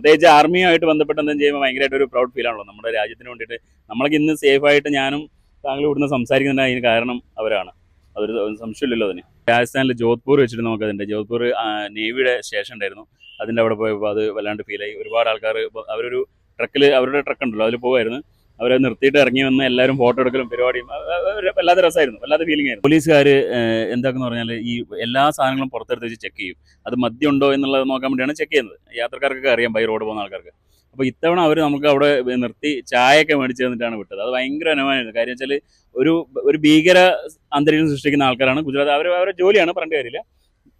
പ്രത്യേകിച്ച് ആർമിയുമായിട്ട് ബന്ധപ്പെട്ട് എന്തെങ്കിലും ചെയ്യുമ്പോൾ ഭയങ്കരമായിട്ട് ഒരു പ്രൗഡ് ഫീലാണല്ലോ നമ്മുടെ രാജ്യത്തിന് വേണ്ടിയിട്ട് നമ്മളൊക്കെ ഇന്ന് സേഫ് ആയിട്ട് ഞാനും താങ്കൾ ഇവിടുന്ന് സംസാരിക്കുന്നതിന് അതിന് കാരണം അവരാണ്. അതൊരു സംശയമില്ലല്ലോ അതിന്. രാജസ്ഥാനിൽ ജോധ്പൂർ വെച്ചിട്ട് നമുക്ക് അതിന്റെ ജോധ്പൂർ നേവിയുടെ സ്റ്റേഷൻ ഉണ്ടായിരുന്നു. അതിന്റെ അവിടെ പോയപ്പോൾ അത് വല്ലാണ്ട് ഫീലായി ഒരുപാട് ആൾക്കാർ അവരൊരു ട്രക്കിൽ അവരുടെ ട്രക്ക് ഉണ്ടല്ലോ അതിൽ പോകുമായിരുന്നു അവരെ നിർത്തിയിട്ട് ഇറങ്ങി വന്ന് എല്ലാവരും ഫോട്ടോ എടുക്കലും പരിപാടിയും വല്ലാതെ രസമായിരുന്നു വല്ലാതെ ഫീലിംഗ് ആയിരുന്നു. പോലീസുകാർ എന്താക്കെന്ന് പറഞ്ഞാൽ ഈ എല്ലാ സാധനങ്ങളും പുറത്തെടുത്ത് വെച്ച് ചെക്ക് ചെയ്യും. അത് മദ്യം ഉണ്ടോ എന്നുള്ളത് നോക്കാൻ വേണ്ടിയാണ് ചെക്ക് ചെയ്യുന്നത്. യാത്രക്കാർക്കൊക്കെ അറിയാം ബൈ റോഡ് പോകുന്ന ആൾക്കാർക്ക്. അപ്പോൾ ഇത്തവണ അവർ നമുക്ക് അവിടെ നിർത്തി ചായയൊക്കെ മേടിച്ച് തന്നിട്ടാണ് വിട്ടത്. അത് ഭയങ്കര അനുമാനമായിരുന്നു. കാര്യം വെച്ചാൽ ഒരു ഒരു ഭീകര അന്തരീക്ഷം സൃഷ്ടിക്കുന്ന ആൾക്കാരാണ് ഗുജറാത്ത്. അവർ അവരുടെ ജോലിയാണ് പറഞ്ഞ കാര്യമില്ല.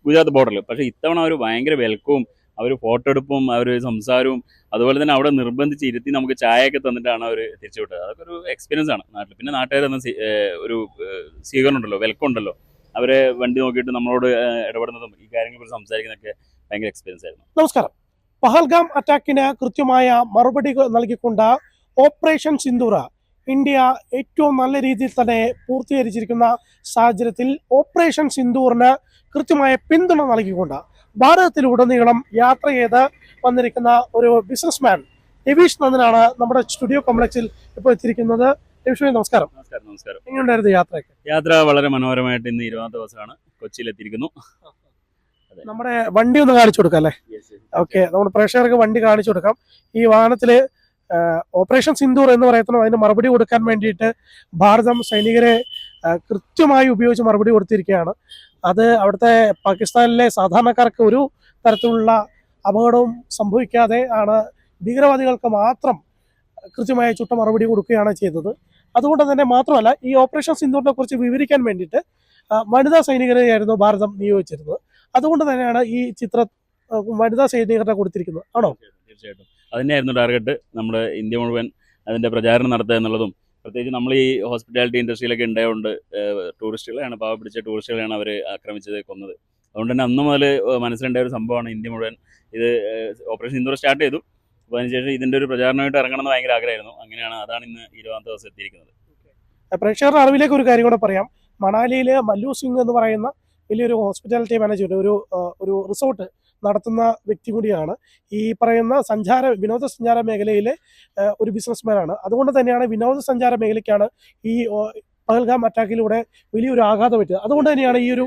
ഗുജറാത്ത് ബോർഡറിൽ പക്ഷേ ഇത്തവണ അവർ ഭയങ്കര വെൽക്കവും അവർ ഫോട്ടോ എടുപ്പും അവർ സംസാരവും അതുപോലെ തന്നെ അവിടെ നിർബന്ധിച്ച് ഇരുത്തി നമുക്ക് ചായയൊക്കെ തന്നിട്ടാണ് അവർ തിരിച്ചു വിട്ടത്. അതൊക്കെ ഒരു എക്സ്പീരിയൻസ് ആണ് നാട്ടിൽ പിന്നെ നാട്ടുകാർ എന്ന ഒരു സ്വീകരണം ഉണ്ടല്ലോ വെൽക്കം ഉണ്ടല്ലോ. അവരെ വണ്ടി നോക്കിയിട്ട് നമ്മളോട് ഇടപെടുന്നതും ഈ കാര്യങ്ങളെക്കുറിച്ച് സംസാരിക്കുന്നതൊക്കെ ഭയങ്കര എക്സ്പീരിയൻസ് ആയിരുന്നു. നമസ്കാരം. പഹൽഗാം അറ്റാക്കിന് കൃത്യമായ മറുപടി നൽകിക്കൊണ്ട് ഓപ്പറേഷൻ സിന്ദൂറ ഇന്ത്യ ഏറ്റവും നല്ല രീതിയിൽ തന്നെ പൂർത്തീകരിച്ചിരിക്കുന്ന സാഹചര്യത്തിൽ ഓപ്പറേഷൻ സിന്ദൂറിന് കൃത്യമായ പിന്തുണ നൽകിക്കൊണ്ട് ഭാരതത്തിലുടനീളം യാത്ര ചെയ്ത് വന്നിരിക്കുന്ന ഒരു ബിസിനസ്മാൻ രവീഷ് നന്ദനാണ് നമ്മുടെ സ്റ്റുഡിയോ കോംപ്ലക്സിൽ ഇപ്പോൾ എത്തിയിരിക്കുന്നത്. രവീഷ് നമസ്കാരം. നമസ്കാരം നമസ്കാരം. എങ്ങനെയുണ്ടായിരുന്നു യാത്രയൊക്കെ? യാത്ര വളരെ മനോഹരമായിട്ട് ഇന്ന് ഇരുപതാം ദിവസമാണ് കൊച്ചിയിൽ എത്തിയിരിക്കുന്നു. നമ്മുടെ വണ്ടി ഒന്ന് കാണിച്ചു കൊടുക്കാം അല്ലേ? ഓക്കെ നമ്മുടെ പ്രേക്ഷകർക്ക് വണ്ടി കാണിച്ചു കൊടുക്കാം. ഈ വാഹനത്തിൽ ഓപ്പറേഷൻ സിന്ദൂർ എന്ന് പറയുന്ന അതിന് മറുപടി കൊടുക്കാൻ വേണ്ടിയിട്ട് ഭാരതം സൈനികരെ കൃത്യമായി ഉപയോഗിച്ച് മറുപടി കൊടുത്തിരിക്കുകയാണ്. അത് അവിടുത്തെ പാകിസ്ഥാനിലെ സാധാരണക്കാർക്ക് ഒരു തരത്തിലുള്ള അപകടവും സംഭവിക്കാതെ ആണ് ഭീകരവാദികൾക്ക് മാത്രം കൃത്യമായ ചുട്ട മറുപടി കൊടുക്കുകയാണ് ചെയ്തത്. അതുകൊണ്ട് തന്നെ മാത്രമല്ല ഈ ഓപ്പറേഷൻ സിന്ധുവിനെ കുറിച്ച് വിവരിക്കാൻ വേണ്ടിയിട്ട് വനിതാ സൈനികരെയായിരുന്നു ഭാരതം നിയോഗിച്ചിരുന്നത്. അതുകൊണ്ട് തന്നെയാണ് ഈ ചിത്ര വനിതാ സൈനികരുടെ കൊടുത്തിരിക്കുന്നത്. ആണോ? തീർച്ചയായിട്ടും. അതിനെയായിരുന്നു ടാർഗറ്റ്. നമ്മുടെ ഇന്ത്യ മുഴുവൻ അതിന്റെ പ്രചാരണം നടത്തുക എന്നുള്ളതും പ്രത്യേകിച്ച് നമ്മൾ ഈ ഹോസ്പിറ്റാലിറ്റി ഇൻഡസ്ട്രിയിലൊക്കെ ഉണ്ടായതുകൊണ്ട് ടൂറിസ്റ്റുകളെയാണ് പാവ പിടിച്ച ടൂറിസ്റ്റുകളെയാണ് അവർ ആക്രമിച്ചത് കൊന്നത്. അതുകൊണ്ട് തന്നെ അന്ന് മുതൽ മനസ്സിലുണ്ടായ ഒരു സംഭവമാണ് ഇന്ത്യ മുഴുവൻ ഇത് ഓപ്പറേഷൻ ഇന്ദോർ സ്റ്റാർട്ട് ചെയ്തു. അപ്പോൾ അതിനുശേഷം ഇതിന്റെ ഒരു പ്രചാരണമായിട്ട് ഇറങ്ങണം എന്ന് ഭയങ്കര ആഗ്രഹമായിരുന്നു. അങ്ങനെയാണ് അതാണ് ഇന്ന് ഇരുപതാം ദിവസം എത്തിയിരിക്കുന്നത്. പ്രേക്ഷകരുടെ അറിവിലേക്ക് ഒരു കാര്യം കൂടെ പറയാം. മണാലിയിലെ മല്ലു സിംഗ് എന്ന് പറയുന്ന വലിയൊരു ഹോസ്പിറ്റാലിറ്റി മാനേജ്മെന്റ് ഒരു ഒരു റിസോർട്ട് നടത്തുന്ന വ്യക്തി കൂടിയാണ്. ഈ പറയുന്ന സഞ്ചാര വിനോദസഞ്ചാര മേഖലയിലെ ഒരു ബിസിനസ്മാനാണ് അതുകൊണ്ട് തന്നെയാണ് വിനോദസഞ്ചാര മേഖലയ്ക്കാണ് ഈ പഹൽഗാം അറ്റാക്കിലൂടെ വലിയൊരു ആഘാതം പറ്റിയത്. അതുകൊണ്ട് തന്നെയാണ് ഈ ഒരു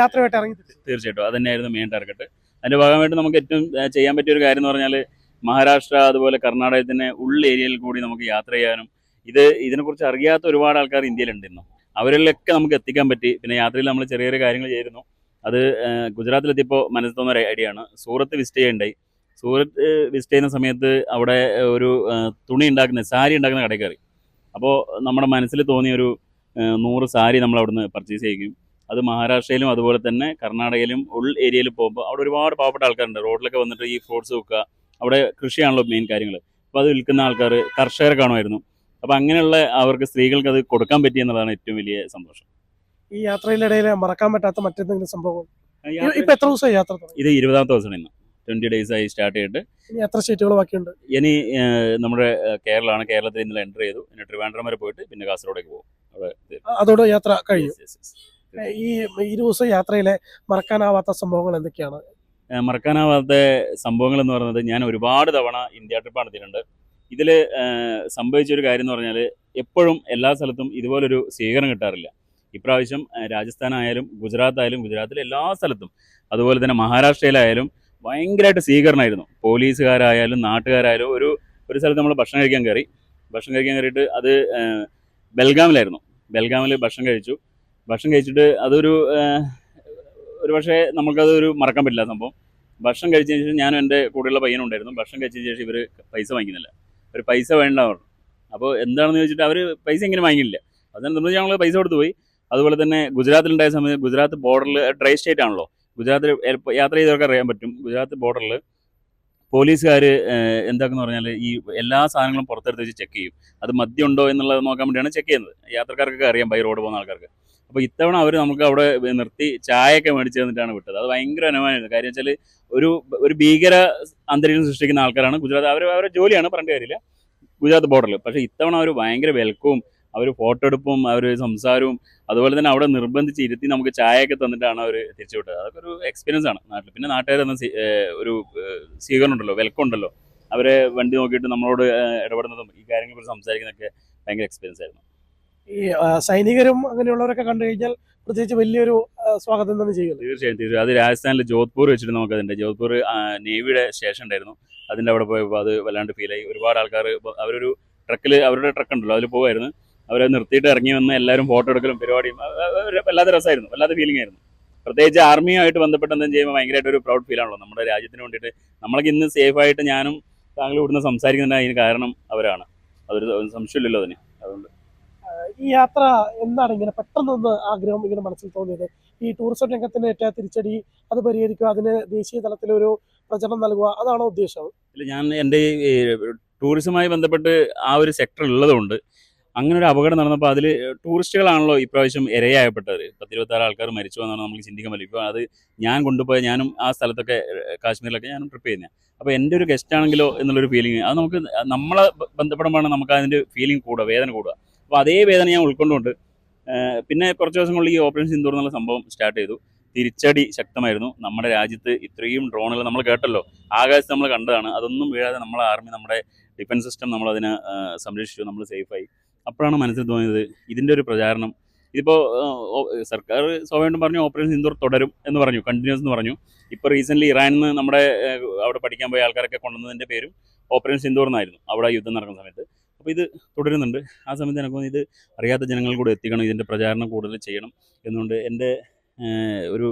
യാത്രയായിട്ട് ഇറങ്ങി. തീർച്ചയായിട്ടും. അത് തന്നെയായിരുന്നു മെയിൻ ടാർഗറ്റ് അതിന്റെ ഭാഗമായിട്ട് നമുക്ക് ഏറ്റവും ചെയ്യാൻ പറ്റിയ ഒരു കാര്യം എന്ന് പറഞ്ഞാൽ മഹാരാഷ്ട്ര അതുപോലെ കർണാടകത്തിന്റെ ഉള്ള ഏരിയയിൽ കൂടി നമുക്ക് യാത്ര ചെയ്യാനും ഇത് ഇതിനെക്കുറിച്ച് അറിയാത്ത ഒരുപാട് ആൾക്കാർ ഇന്ത്യയിലുണ്ട് ഇന്നും. അവരിലൊക്കെ നമുക്ക് എത്തിക്കാൻ പറ്റി. പിന്നെ യാത്രയിൽ നമ്മൾ ചെറിയ ചെറിയ കാര്യങ്ങൾ ചെയ്തിരുന്നു. അത് ഗുജറാത്തിലെത്തിയപ്പോൾ മനസ്സിൽ തോന്നുന്ന ഒരു ഐഡിയ ആണ്. സൂറത്ത് വിസിറ്റ് ചെയ്യണ്ടായി. സൂറത്ത് വിസിറ്റ് ചെയ്യുന്ന സമയത്ത് അവിടെ ഒരു തുണി ഉണ്ടാക്കുന്ന സാരി ഉണ്ടാക്കുന്ന കടയിൽ കയറി. അപ്പോൾ നമ്മുടെ മനസ്സിൽ തോന്നിയ ഒരു നൂറ് സാരി നമ്മൾ അവിടുന്ന് പർച്ചേസ് ചെയ്യും അത് മഹാരാഷ്ട്രയിലും അതുപോലെ തന്നെ കർണാടകയിലും ഉൾ ഏരിയയിൽ പോകുമ്പോൾ അവിടെ ഒരുപാട് പാവപ്പെട്ട ആൾക്കാരുണ്ട്. റോഡിലൊക്കെ വന്നിട്ട് ഈ ഫ്രൂട്ട്സ് വെക്കുക അവിടെ കൃഷിയാണല്ലോ മെയിൻ കാര്യങ്ങൾ അപ്പോൾ അത് വിൽക്കുന്ന ആൾക്കാർ കർഷകർ കാണുമായിരുന്നു. അപ്പോൾ അങ്ങനെയുള്ള അവർക്ക് സ്ത്രീകൾക്ക് അത് കൊടുക്കാൻ പറ്റി എന്നുള്ളതാണ് ഏറ്റവും വലിയ സന്തോഷം. ഈ യാത്രയിലിടയിൽ മറക്കാൻ പറ്റാത്ത മറ്റെന്തെങ്കിലും സംഭവം? ഇപ്പൊ എത്ര ദിവസമായി യാത്ര ഇത് ഇരുപതാമത്തെ ദിവസമാണ് ഇന്ന്. ട്വന്റി ഡേയ്സ് ആയി സ്റ്റാർട്ട് ചെയ്തിട്ട്. ഇനി എത്ര സ്റ്റേറ്റുകൾ ബാക്കിയുണ്ട്? ഇനി നമ്മുടെ കേരളമാണ്. കേരളത്തിൽ ഇന്നലെ എന്റർ ചെയ്തു. പിന്നെ ട്രിവാൻഡ്രം വരെ പോയിട്ട് പിന്നെ കാസർഗോഡേക്ക് പോകും. അതോടെ യാത്ര yes. ഈ ഈ ദിവസം യാത്രയിലെ മറക്കാനാവാത്ത സംഭവങ്ങൾ എന്തൊക്കെയാണ്? മറക്കാനാവാത്ത സംഭവങ്ങൾ എന്ന് പറയുന്നത് ഞാൻ ഒരുപാട് തവണ ഇന്ത്യ ട്രിപ്പ് നടത്തിയിട്ടുണ്ട്. ഇതിൽ സംഭവിച്ച ഒരു കാര്യം എന്ന് പറഞ്ഞാൽ എപ്പോഴും എല്ലാ സ്ഥലത്തും ഇതുപോലൊരു സ്വീകരണം കിട്ടാറില്ല. ഇപ്രാവശ്യം രാജസ്ഥാനായാലും ഗുജറാത്ത് ആയാലും ഗുജറാത്തിലെ എല്ലാ സ്ഥലത്തും അതുപോലെ തന്നെ മഹാരാഷ്ട്രയിലായാലും ഭയങ്കരമായിട്ട് സ്വീകരണമായിരുന്നു. പോലീസുകാരായാലും നാട്ടുകാരായാലും ഒരു ഒരു സ്ഥലത്ത് നമ്മൾ ഭക്ഷണം കഴിക്കാൻ കയറി. ഭക്ഷണം കഴിക്കാൻ കയറിയിട്ട് അത് ബെൽഗാമിലായിരുന്നു. ബെൽഗാമിൽ ഭക്ഷണം കഴിച്ചു. ഭക്ഷണം കഴിച്ചിട്ട് അതൊരു ഒരു പക്ഷേ നമുക്കതൊരു മറക്കാൻ പറ്റില്ല സംഭവം. ഭക്ഷണം കഴിച്ചതിന് ശേഷം ഞാനും എന്റെ കൂടെയുള്ള പയ്യനും ഉണ്ടായിരുന്നു. ഭക്ഷണം കഴിച്ചതിന് ശേഷം ഇവർ പൈസ വാങ്ങിക്കുന്നില്ല. ഒരു പൈസ വേണ്ട അപ്പോൾ എന്താണെന്ന് ചോദിച്ചിട്ട് അവർ പൈസ എങ്ങനെ വാങ്ങിയില്ല. അതിനെ നമ്മൾ ഞങ്ങൾ പൈസ കൊടുത്തു പോയി. അതുപോലെ തന്നെ ഗുജറാത്തിൽ ഗുജറാത്തിലുണ്ടായ സമയത്ത് ഗുജറാത്ത് ബോർഡറിൽ ഡ്രൈ സ്റ്റേറ്റ് ആണല്ലോ. ഗുജറാത്തിൽ യാത്ര ചെയ്തവർക്ക് അറിയാൻ പറ്റും. ഗുജറാത്ത് ബോർഡറിൽ പോലീസുകാർ എന്താക്കെന്ന് പറഞ്ഞാൽ ഈ എല്ലാ സാധനങ്ങളും പുറത്തെടുത്ത് വെച്ച് ചെക്ക് ചെയ്യും. അത് മദ്യം ഉണ്ടോ എന്നുള്ളത് നോക്കാൻ വേണ്ടിയാണ് ചെക്ക് ചെയ്യുന്നത്. യാത്രക്കാർക്കൊക്കെ അറിയാം ബൈ റോഡ് പോകുന്ന ആൾക്കാർക്ക്. അപ്പോൾ ഇത്തവണ അവർ നമുക്ക് അവിടെ നിർത്തി ചായയൊക്കെ മേടിച്ച് തന്നിട്ടാണ് വിട്ടത്. അത് ഭയങ്കര അനുമാനമായിരുന്നു. കാര്യം വെച്ചാൽ ഒരു ഒരു ഭീകര അന്തരീക്ഷം സൃഷ്ടിക്കുന്ന ആൾക്കാരാണ് ഗുജറാത്ത്. അവർ അവരുടെ ജോലിയാണ് പറഞ്ഞിട്ട് കാര്യമില്ല. ഗുജറാത്ത് ബോർഡറിൽ പക്ഷേ ഇത്തവണ അവർ ഭയങ്കര വെൽക്കവും അവർ ഫോട്ടോ എടുപ്പും അവർ സംസാരവും അതുപോലെ തന്നെ അവിടെ നിർബന്ധിച്ച് ഇരുത്തി നമുക്ക് ചായയൊക്കെ തന്നിട്ടാണ് അവർ തിരിച്ചു വിട്ടത്. അതൊക്കെ ഒരു എക്സ്പീരിയൻസ് ആണ് നാട്ടിൽ പിന്നെ നാട്ടുകാർ എന്ന ഒരു സ്വീകരണം ഉണ്ടല്ലോ വെൽക്കം ഉണ്ടല്ലോ. അവരെ വണ്ടി നോക്കിയിട്ട് നമ്മളോട് ഇടപെടുന്നതും ഈ കാര്യങ്ങളെ കുറിച്ച് സംസാരിക്കുന്നതൊക്കെ ഭയങ്കര എക്സ്പീരിയൻസ് ആയിരുന്നു. ഈ സൈനികരും അങ്ങനെയുള്ളവരൊക്കെ കണ്ടു കഴിഞ്ഞാൽ പ്രത്യേകിച്ച് വലിയൊരു സ്വാഗതം തന്നെ ചെയ്യുന്നത് തീർച്ചയായും തീർച്ചയായും. അത് രാജസ്ഥാനിൽ ജോധ്പൂർ വെച്ചിട്ട് നമുക്ക് അതിന്റെ ജോധ്പൂർ നേവിയുടെ സ്റ്റേഷൻ ഉണ്ടായിരുന്നു. അതിന്റെ അവിടെ പോയപ്പോൾ അത് വല്ലാണ്ട് ഫീലായി ഒരുപാട് ആൾക്കാർ അവരൊരു ട്രക്കിൽ അവരുടെ ട്രക്ക് ഉണ്ടല്ലോ അതിൽ പോകുമായിരുന്നു അവരെ നിർത്തിയിട്ട് ഇറങ്ങി വന്ന് എല്ലാവരും ഫോട്ടോ എടുക്കലും പരിപാടിയും വല്ലാത്ത രസമായിരുന്നു വല്ലാത്ത ഫീലിംഗ് ആയിരുന്നു. പ്രത്യേകിച്ച് ആർമിയുമായിട്ട് ബന്ധപ്പെട്ട് എന്തെങ്കിലും ചെയ്യുമ്പോൾ ഭയങ്കരമായിട്ട് ഒരു പ്രൗഡ് ഫീൽ ആണല്ലോ നമ്മുടെ രാജ്യത്തിന് വേണ്ടിയിട്ട്. നമ്മൾക്ക് ഇന്ന് സേഫ് ആയിട്ട് ഞാനും താങ്കൾ ഇവിടുന്ന് സംസാരിക്കുന്നുണ്ട് അതിന് കാരണം അവരാണ്. അതൊരു സംശയമില്ലല്ലോ അതിന്. അതുകൊണ്ട്. ഈ യാത്ര എന്താണ് ഇങ്ങനെ പെട്ടെന്നൊന്ന് ആഗ്രഹം ഇങ്ങനെ മനസ്സിൽ തോന്നിയത്? ഈ ടൂറിസം രംഗത്തിന് ഏറ്റ തിരിച്ചടി അത് പരിഹരിക്കുക അതിന് ദേശീയ തലത്തിൽ ഒരു പ്രചരണം നൽകുക അതാണോ ഉദ്ദേശം? ഇല്ല, ഞാൻ എന്റെ ഈ ടൂറിസവുമായി ബന്ധപ്പെട്ട് ആ ഒരു സെക്ടർ ഉള്ളതുകൊണ്ട് അങ്ങനെ ഒരു അപകടം നടന്നപ്പോൾ അതിൽ ടൂറിസ്റ്റുകളാണല്ലോ ഇപ്രാവശ്യം ഇരയായപ്പെട്ടത് പത്തിരുപത്താറ് ആൾക്കാർ മരിച്ചു എന്നാണ് നമ്മൾ ചിന്തിക്കാൻ ഇപ്പോൾ അത് ഞാൻ കൊണ്ടുപോയ ഞാനും ആ സ്ഥലത്തൊക്കെ കാശ്മീരിലൊക്കെ ഞാനും ട്രിപ്പ് ചെയ്യുന്നത് അപ്പോൾ എന്റെ ഒരു ഗസ്റ്റ് ആണെങ്കിലോ എന്നുള്ളൊരു ഫീലിംഗ് അത് നമുക്ക് നമ്മളെ ബന്ധപ്പെടുമ്പോഴാണ് നമുക്ക് അതിന്റെ ഫീലിംഗ് കൂടുക വേദന കൂടുക. അപ്പോൾ അതേ വേദന ഞാൻ ഉൾക്കൊണ്ടുകൊണ്ട് പിന്നെ കുറച്ച് ദിവസങ്ങളിൽ ഈ ഓപ്പറേഷൻ സിന്ദൂർ എന്നുള്ള സംഭവം സ്റ്റാർട്ട് ചെയ്തു. തിരിച്ചടി ശക്തമായിരുന്നു. നമ്മുടെ രാജ്യത്ത് ഇത്രയും ഡ്രോണുകൾ നമ്മൾ കേട്ടല്ലോ. ആകാശത്ത് നമ്മൾ കണ്ടതാണ്. അതൊന്നും വീഴാതെ നമ്മളെ ആർമി നമ്മുടെ ഡിഫൻസ് സിസ്റ്റം നമ്മളതിനെ സംരക്ഷിച്ചു നമ്മൾ സേഫായി അപ്പോഴാണ് മനസ്സിൽ തോന്നിയത് ഇതിന്റെ ഒരു പ്രചാരണം. ഇതിപ്പോൾ സർക്കാർ സ്വാഭാവികം പറഞ്ഞു ഓപ്പറേഷൻ സിന്ദൂർ തുടരും എന്ന് പറഞ്ഞു കണ്ടിന്യൂസ് എന്ന് പറഞ്ഞു. ഇപ്പോൾ റീസെന്റ്ലി ഇറാനിൽ നിന്ന് നമ്മുടെ അവിടെ പഠിക്കാൻ പോയ ആൾക്കാരൊക്കെ കൊണ്ടുവന്നതിന്റെ പേരും ഓപ്പറേഷൻ സിന്ദൂർ എന്നായിരുന്നു അവിടെ യുദ്ധം നടക്കുന്ന സമയത്ത്. അപ്പോൾ ഇത് തുടരുന്നുണ്ട്. ആ സമയത്ത് എനിക്ക് ഇത് അറിയാത്ത ജനങ്ങൾ കൂടെ എത്തിക്കണം ഇതിന്റെ പ്രചാരണം കൂടുതൽ ചെയ്യണം എന്നുകൊണ്ട് എന്റെ ഒരു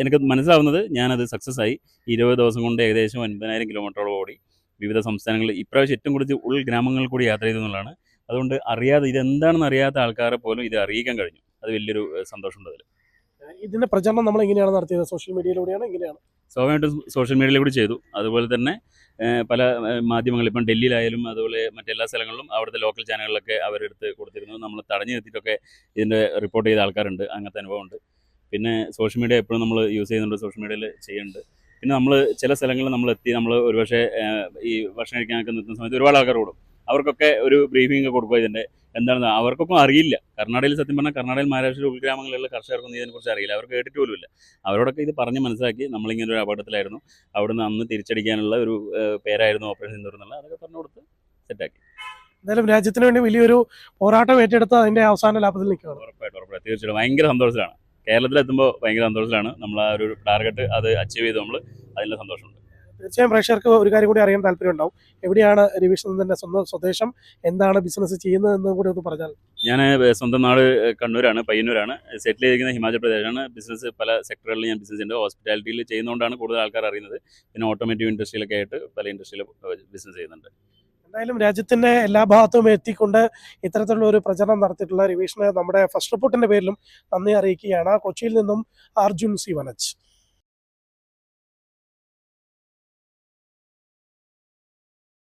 എനിക്ക് മനസ്സിലാവുന്നത് ഞാനത് സക്സസ് ആയി. ഇരുപത് ദിവസം കൊണ്ട് ഏകദേശം ഒൻപതിനായിരം കിലോമീറ്ററോളം ഓടി വിവിധ സംസ്ഥാനങ്ങളിൽ ഇപ്രാവശ്യം ഏറ്റവും കൂടുതൽ ഉൾ ഗ്രാമങ്ങളിൽ കൂടി യാത്ര ചെയ്തു എന്നുള്ളതാണ് അതുകൊണ്ട് അറിയാതെ ഇതെന്താണെന്ന് അറിയാത്ത ആൾക്കാരെ പോലും ഇത് അറിയിക്കാൻ കഴിഞ്ഞു. അത് വലിയൊരു സന്തോഷം സന്തോഷമുണ്ട് അതിൽ ഇതിന്റെ പ്രചരണം നമ്മൾ എങ്ങനെയാണ് നടത്തിയത്? സോഷ്യൽ മീഡിയയിലൂടെയാണ് എങ്ങനെയാണ്? സ്വാഭാവികമായിട്ടും സോഷ്യൽ മീഡിയയിൽ കൂടി ചെയ്തു. അതുപോലെ തന്നെ പല മാധ്യമങ്ങൾ ഇപ്പം ഡൽഹിയിലായാലും അതുപോലെ മറ്റെല്ലാ സ്ഥലങ്ങളിലും അവിടുത്തെ ലോക്കൽ ചാനലുകളിലൊക്കെ അവരെടുത്ത് കൊടുത്തിരുന്നു. നമ്മൾ തടഞ്ഞു നിർത്തിയിട്ടൊക്കെ ഇതിന്റെ റിപ്പോർട്ട് ചെയ്ത ആൾക്കാരുണ്ട്. അങ്ങനത്തെ അനുഭവമുണ്ട്. പിന്നെ സോഷ്യൽ മീഡിയ എപ്പോഴും നമ്മൾ യൂസ് ചെയ്യുന്നുണ്ട് സോഷ്യൽ മീഡിയയിൽ ചെയ്യുന്നുണ്ട്. പിന്നെ നമ്മൾ ചില സ്ഥലങ്ങളിൽ നമ്മൾ എത്തി നമ്മൾ ഒരുപക്ഷെ ഈ ഭക്ഷണം കഴിക്കാനൊക്കെ നിൽക്കുന്ന സമയത്ത് ഒരുപാട് ആൾക്കാർ കൂടും അവർക്കൊക്കെ ഒരു ബ്രീഫിംഗ് കൊടുക്കുക ഇതിന്റെ എന്താണെന്ന് അവർക്കൊക്കെ അറിയില്ല. കർണാടകയിൽ സത്യം പറഞ്ഞാൽ കർണാടകയിൽ മഹാരാഷ്ട്ര ഉൾഗ്രാമങ്ങളിലുള്ള കർഷകർക്കൊന്നും ഇതിനെക്കുറിച്ച് അറിയില്ല. അവർ കേട്ടിട്ട് പോലുമില്ല. അവരോടൊക്കെ ഇത് പറഞ്ഞ് മനസ്സിലാക്കി നമ്മളിങ്ങനെ ഒരു അപകടത്തിലായിരുന്നു. അവിടുന്ന് അന്ന് തിരിച്ചടിക്കാനുള്ള ഒരു പേരായിരുന്നു ഓപ്പറേഷൻ സിന്ദൂർ എന്നുള്ള. അതൊക്കെ പറഞ്ഞു കൊടുത്ത് സെറ്റാക്കി. എന്തായാലും രാജ്യത്തിന് വേണ്ടി വലിയൊരു പോരാട്ടം ഏറ്റെടുത്ത് അതിന്റെ അവസാന ലാഭത്തിൽ നിൽക്കുകയാണ്. ഉറപ്പായിട്ടും ഉറപ്പായിട്ടും. തീർച്ചയായിട്ടും. ഭയങ്കര സന്തോഷത്തിലാണ്. കേരളത്തിലെത്തുമ്പോൾ ഭയങ്കര സന്തോഷത്തിലാണ്. നമ്മൾ ആ ഒരു ടാർഗറ്റ് അത് അച്ചീവ് ചെയ്ത് നമ്മൾ അതിന്റെ സന്തോഷമുണ്ട്. തീർച്ചയായും പ്രേക്ഷകർക്ക് ഒരു കാര്യം കൂടി അറിയാൻ താല്പര്യം ഉണ്ടാവും എവിടെയാണ് രവീഷ്ണന്റെ സ്വന്തം സ്വദേശം? എന്താണ് ബിസിനസ് ചെയ്യുന്നത് എന്നും കൂടി ഒന്ന് പറഞ്ഞാൽ. ഞാൻ സ്വന്തം നാട് കണ്ണൂരാണ് പയ്യന്നൂരാണ്. സെറ്റിൽ ചെയ്തിരിക്കുന്ന ഹിമാചൽ പ്രദേശാണ്. ബിസിനസ് പല സെക്ടറുകളിൽ ഞാൻ ബിസിനസ് ഉണ്ട്. ഹോസ്പിറ്റാലിറ്റിയിൽ ചെയ്യുന്നതുകൊണ്ടാണ് കൂടുതൽ ആൾക്കാർ അറിയുന്നത്. പിന്നെ ഓട്ടോമേറ്റീവ് ഇൻഡസ്ട്രിയിലൊക്കെ ആയിട്ട് പല ഇൻഡസ്ട്രിയിലും ബിസിനസ് ചെയ്യുന്നുണ്ട്. എന്തായാലും രാജ്യത്തിന്റെ എല്ലാ ഭാഗത്തും എത്തിക്കൊണ്ട് ഇത്തരത്തിലുള്ള ഒരു പ്രചരണം നടത്തിയിട്ടുള്ള രവീഷിനെ നമ്മുടെ ഫസ്റ്റ് റിപ്പോർട്ടിന്റെ പേരിലും നന്ദി അറിയിക്കുകയാണ്. കൊച്ചിയിൽ നിന്നും അർജുൻ സി വനജ്.